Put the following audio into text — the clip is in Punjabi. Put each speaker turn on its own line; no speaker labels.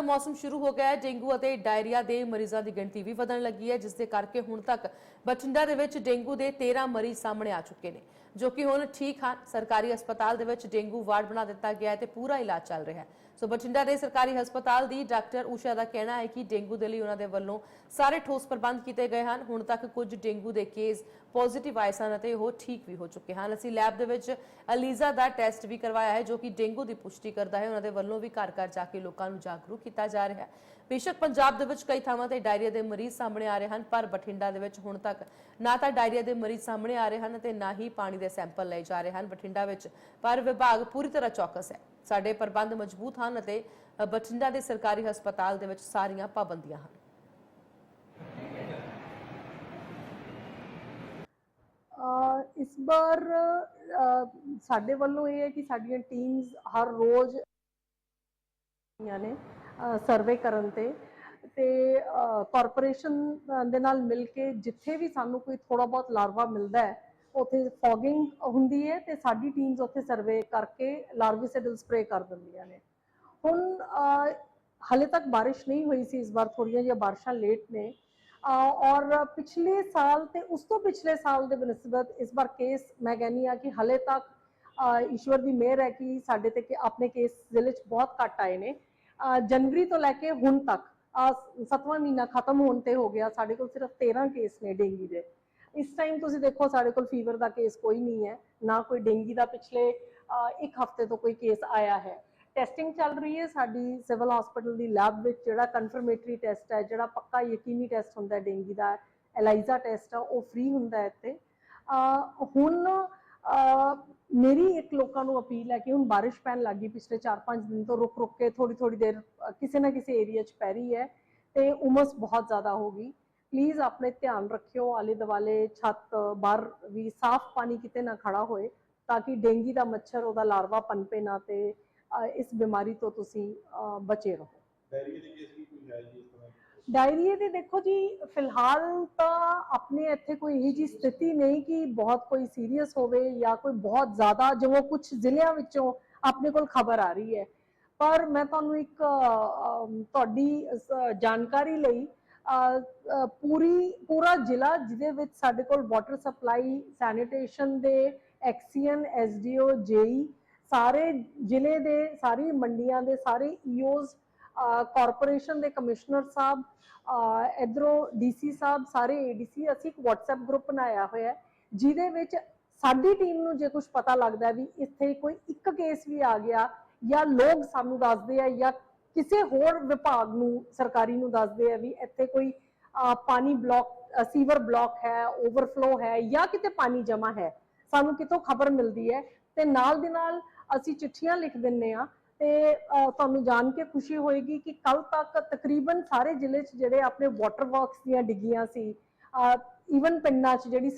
ਦਾ ਮੌਸਮ ਸ਼ੁਰੂ ਹੋ ਗਿਆ ਹੈ। ਡੇਂਗੂ ਅਤੇ ਡਾਇਰੀਆ ਦੇ ਮਰੀਜ਼ਾਂ ਦੀ ਗਿਣਤੀ ਵੀ ਵਧਣ ਲੱਗੀ ਹੈ, ਜਿਸ ਦੇ ਕਰਕੇ ਹੁਣ ਤੱਕ ਬਠਿੰਡਾ ਦੇ ਵਿੱਚ ਡੇਂਗੂ ਦੇ 13 ਮਰੀਜ਼ ਸਾਹਮਣੇ ਆ ਚੁੱਕੇ ਨੇ, ਜੋ ਕਿ ਹੁਣ ਠੀਕ ਹਨ। ਸਰਕਾਰੀ ਹਸਪਤਾਲ ਦੇ ਵਿੱਚ ਡੇਂਗੂ ਵਾਰਡ ਬਣਾ ਦਿੱਤਾ ਗਿਆ ਹੈ ਤੇ ਪੂਰਾ ਇਲਾਜ ਚੱਲ ਰਿਹਾ ਹੈ। ਸੋ ਬਠਿੰਡਾ ਦੇ ਸਰਕਾਰੀ ਹਸਪਤਾਲ ਦੀ ਡਾਕਟਰ ਊਸ਼ਾ ਦਾ ਕਹਿਣਾ ਹੈ ਕਿ ਡੇਂਗੂ ਦੇ ਲਈ ਉਹਨਾਂ ਦੇ ਵੱਲੋਂ ਸਾਰੇ ਠੋਸ ਪ੍ਰਬੰਧ ਕੀਤੇ ਗਏ ਹਨ। ਹੁਣ ਤੱਕ ਕੁਝ ਡੇਂਗੂ ਦੇ ਕੇਸ ਪੋਜ਼ਿਟਿਵ ਆਏ ਸਨ ਅਤੇ ਉਹ ਠੀਕ ਵੀ ਹੋ ਚੁੱਕੇ ਹਨ। ਅਸੀਂ ਲੈਬ ਦੇ ਵਿੱਚ ਅਲੀਜ਼ਾ ਦਾ ਟੈਸਟ ਵੀ ਕਰਵਾਇਆ ਹੈ, ਜੋ ਕਿ ਡੇਂਗੂ ਦੀ ਪੁਸ਼ਟੀ ਕਰਦਾ ਹੈ। ਉਹਨਾਂ ਦੇ ਵੱਲੋਂ ਵੀ ਘਰ ਘਰ ਜਾ ਕੇ ਲੋਕਾਂ ਨੂੰ ਜਾਗਰੂਕ ਕੀਤਾ ਜਾ ਰਿਹਾ ਹੈ। ਬੇਸ਼ੱਕ ਪੰਜਾਬ ਦੇ ਵਿੱਚ ਕਈ ਥਾਵਾਂ ਤੇ ਡਾਇਰੀਆ ਦੇ ਮਰੀਜ਼ ਸਾਹਮਣੇ ਆ ਰਹੇ ਹਨ, ਪਰ ਬਠਿੰਡਾ ਦੇ ਵਿੱਚ ਹੁਣ ਤੱਕ ਨਾ ਤਾਂ ਡਾਇਰੀਆ ਦੇ ਮਰੀਜ਼ ਸਾਹਮਣੇ ਆ ਰਹੇ ਹਨ ਤੇ ਨਾ ਹੀ ਪਾਣੀ ਦੇ ਸੈਂਪਲ ਲਏ ਜਾ ਰਹੇ ਹਨ ਬਠਿੰਡਾ ਵਿੱਚ। ਪਰ ਵਿਭਾਗ ਪੂਰੀ ਤਰ੍ਹਾਂ ਚੌਕਸ ਹੈ। ਸਾਡੇ ਪ੍ਰਬੰਧ ਮਜ਼ਬੂਤ ਹਨ ਅਤੇ ਬਠਿੰਡਾ ਦੇ ਸਰਕਾਰੀ ਹਸਪਤਾਲ ਦੇ ਵਿੱਚ ਸਾਰੀਆਂ ਪਾਬੰਦੀਆਂ ਹਨ।
ਇਸ ਵਾਰ ਸਾਡੇ ਵੱਲੋਂ ਇਹ ਹੈ ਕਿ ਸਾਡੀਆਂ ਟੀਮਸ ਹਰ ਰੋਜ਼ ਨੇ ਸਰਵੇ ਕਰਨ ਤੇ ਤੇ ਕਾਰਪੋਰੇਸ਼ਨ ਦੇ ਨਾਲ ਮਿਲ ਕੇ ਜਿੱਥੇ ਵੀ ਸਾਨੂੰ ਕੋਈ ਥੋੜਾ ਬਹੁਤ ਲਾਰਵਾ ਮਿਲਦਾ ਹੈ ਉੱਥੇ ਫੌਗਿੰਗ ਹੁੰਦੀ ਹੈ ਤੇ ਸਾਡੀ ਟੀਮਸ ਉੱਥੇ ਸਰਵੇ ਕਰਕੇ ਲਾਰਵੀਸਾਈਡਲ ਸਪਰੇ ਕਰ ਦਿੰਦੀਆਂ ਨੇ। ਹੁਣ ਅ, ਹਾਲੇ ਤੱਕ ਬਾਰਿਸ਼ ਨਹੀਂ ਹੋਈ ਸੀ ਇਸ ਵਾਰ ਥੋੜੀਆਂ ਜਿਹੀਆਂ ਬਾਰਿਸ਼ਾਂ ਲੇਟ ਨੇ। ਅ, ਔਰ ਪਿਛਲੇ ਸਾਲ ਤੇ ਉਸ ਤੋਂ ਪਿਛਲੇ ਸਾਲ ਦੇ ਬਨਿਸਬਤ ਇਸ ਵਾਰ ਕੇਸ ਮੈਂ ਕਹਿੰਨੀ ਆ ਕਿ ਹਲੇ ਤੱਕ ਅ, ਈਸ਼ਵਰ ਦੀ ਮਿਹਰ ਹੈ ਕਿ ਸਾਡੇ ਤੇ ਕਿ ਆਪਣੇ ਕੇਸ ਜ਼ਿਲ੍ਹੇ 'ਚ ਬਹੁਤ ਘੱਟ ਆਏ ਨੇ। ਅ, ਜਨਵਰੀ ਤੋਂ ਲੈ ਕੇ ਹੁਣ ਤੱਕ ਅ, ਸੱਤਵਾਂ ਮਹੀਨਾ ਖਤਮ ਹੋਣ ਤੇ ਹੋ ਗਿਆ ਸਾਡੇ ਕੋਲ ਸਿਰਫ 13 ਕੇਸ ਨੇ ਡੇਂਗੀ ਦੇ। ਇਸ ਟਾਈਮ ਤੁਸੀਂ ਦੇਖੋ, ਸਾਡੇ ਕੋਲ ਫੀਵਰ ਦਾ ਕੇਸ ਕੋਈ ਨਹੀਂ ਹੈ, ਨਾ ਕੋਈ ਡੇਂਗੀ ਦਾ ਪਿਛਲੇ ਇੱਕ ਹਫ਼ਤੇ ਤੋਂ ਕੋਈ ਕੇਸ ਆਇਆ ਹੈ। ਟੈਸਟਿੰਗ ਚੱਲ ਰਹੀ ਹੈ, ਸਾਡੀ ਸਿਵਲ ਹਸਪੀਟਲ ਦੀ ਲੈਬ ਵਿੱਚ ਜਿਹੜਾ ਕਨਫਰਮੇਟਰੀ ਟੈਸਟ ਹੈ, ਜਿਹੜਾ ਪੱਕਾ ਯਕੀਨੀ ਟੈਸਟ ਹੁੰਦਾ ਹੈ ਡੇਂਗੀ ਦਾ ਐਲਾਈਜ਼ਾ ਟੈਸਟ ਆ, ਉਹ ਫ੍ਰੀ ਹੁੰਦਾ ਹੈ ਇੱਥੇ। ਹੁਣ ਮੇਰੀ ਇੱਕ ਲੋਕਾਂ ਨੂੰ ਅਪੀਲ ਹੈ ਕਿ ਹੁਣ ਬਾਰਿਸ਼ ਪੈਣ ਲੱਗੀ ਪਿਛਲੇ 4-5 ਦਿਨ ਤੋਂ ਰੁਕ ਰੁਕ ਕੇ ਥੋੜੀ ਥੋੜੀ ਦੇਰ ਕਿਸੇ ਨਾ ਕਿਸੇ ਏਰੀਆ 'ਚ ਪੈ ਰਹੀ ਹੈ ਤੇ ਉਮਸ ਬਹੁਤ ਜ਼ਿਆਦਾ ਹੋ ਗਈ। ਪਲੀਜ਼ ਆਪਣੇ ਧਿਆਨ ਰੱਖਿਓ ਆਲੇ ਦੁਆਲੇ ਛੱਤ ਬਾਹਰ ਵੀ ਸਾਫ਼ ਪਾਣੀ ਕਿਤੇ ਨਾ ਖੜਾ ਹੋਏ ਤਾਂ ਕਿ ਡੇਂਗੀ ਦਾ ਮੱਛਰ ਉਹਦਾ ਲਾਰਵਾ ਪਨਪੇ ਨਾ ਤੇ ਇਸ ਬਿਮਾਰੀ ਤੋਂ ਤੁਸੀਂ ਬਚੇ ਰਹੋ।
ਡਾਇਰੀ ਦੇ ਕੇਸ ਵੀ ਕੋਈ ਹੈ ਜੀ ਇਸ ਤਰ੍ਹਾਂ?
ਡਾਇਰੀਏ ਦੇ ਦੇਖੋ ਜੀ ਫਿਲਹਾਲ ਤਾਂ ਆਪਣੇ ਇੱਥੇ ਕੋਈ ਇਹੀ ਜੀ ਸਥਿਤੀ ਨਹੀਂ ਕਿ ਬਹੁਤ ਕੋਈ ਸੀਰੀਅਸ ਹੋਵੇ ਜਾਂ ਕੋਈ ਬਹੁਤ ਜ਼ਿਆਦਾ ਜਿਵੇਂ ਕੁਝ ਜ਼ਿਲ੍ਹਿਆਂ ਵਿੱਚੋਂ ਆਪਣੇ ਕੋਲ ਖਬਰ ਆ ਰਹੀ ਹੈ। ਪਰ ਮੈਂ ਤੁਹਾਨੂੰ ਇੱਕ ਤੁਹਾਡੀ ਜਾਣਕਾਰੀ ਲਈ ਪੂਰੀ, ਪੂਰਾ ਜ਼ਿਲ੍ਹਾ ਜਿਹਦੇ ਵਿੱਚ ਸਾਡੇ ਕੋਲ ਵਾਟਰ ਸਪਲਾਈ ਸੈਨੀਟੇਸ਼ਨ ਦੇ ਐਕਸੀਅਨ ਐਸਡੀਓ ਜੇਈ ਸਾਰੇ ਜ਼ਿਲ੍ਹੇ ਦੇ, ਸਾਰੀ ਮੰਡੀਆਂ ਦੇ, ਸਾਰੇ ਈਓਜ਼ ਕਾਰਪੋਰੇਸ਼ਨ ਦੇ ਕਮਿਸ਼ਨਰ ਸਾਹਿਬ ਇਧਰੋਂ ਡੀਸੀ ਸਾਹਿਬ, ਸਾਰੇ ਏਡੀਸੀ ਅਸੀਂ ਇੱਕ WhatsApp ਗਰੁੱਪ ਬਣਾਇਆ ਹੋਇਆ ਜਿਹਦੇ ਵਿੱਚ ਸਾਡੀ ਟੀਮ ਨੂੰ ਜੇ ਕੁਝ ਪਤਾ ਲੱਗਦਾ ਵੀ ਇੱਥੇ ਕੋਈ ਇੱਕ ਕੇਸ ਵੀ ਆ ਗਿਆ ਜਾਂ ਲੋਕ ਸਾਨੂੰ ਦੱਸਦੇ ਆ ਜਾਂ ਕਿਸੇ ਹੋਰ ਵਿਭਾਗ ਨੂੰ, ਸਰਕਾਰੀ ਨੂੰ ਦੱਸਦੇ ਆ ਵੀ ਇੱਥੇ ਕੋਈ ਪਾਣੀ ਬਲੌਕ ਸੀਵਰ ਬਲੌਕ ਹੈ, ਓਵਰਫਲੋ ਹੈ ਜਾਂ ਕਿਤੇ ਪਾਣੀ ਜਮਾ ਹੈ। ਸਾਨੂੰ ਕਿਤੋਂ ਖਬਰ ਮਿਲਦੀ ਹੈ ਤੇ ਨਾਲ ਦੇ ਨਾਲ ਅਸੀਂ ਚਿੱਠੀਆਂ ਲਿਖ ਦਿੰਨੇ ਆ ਤੇ ਤੁਹਾਨੂੰ ਜਾਣ ਕੇ ਖੁਸ਼ੀ ਹੋਏਗੀ ਕਿ ਕੱਲ ਤੱਕ ਤਕਰੀਬਨ ਸਾਰੇ ਜ਼ਿਲ੍ਹੇ 'ਚ ਜਿਹੜੇ ਆਪਣੇ ਵਾਟਰ ਵਰਕਸ ਦੀਆਂ ਡਿੱਗੀਆਂ ਸੀ ਈਵਨ ਪਿੰਡਾਂ 'ਚ ਜਿਹੜੀ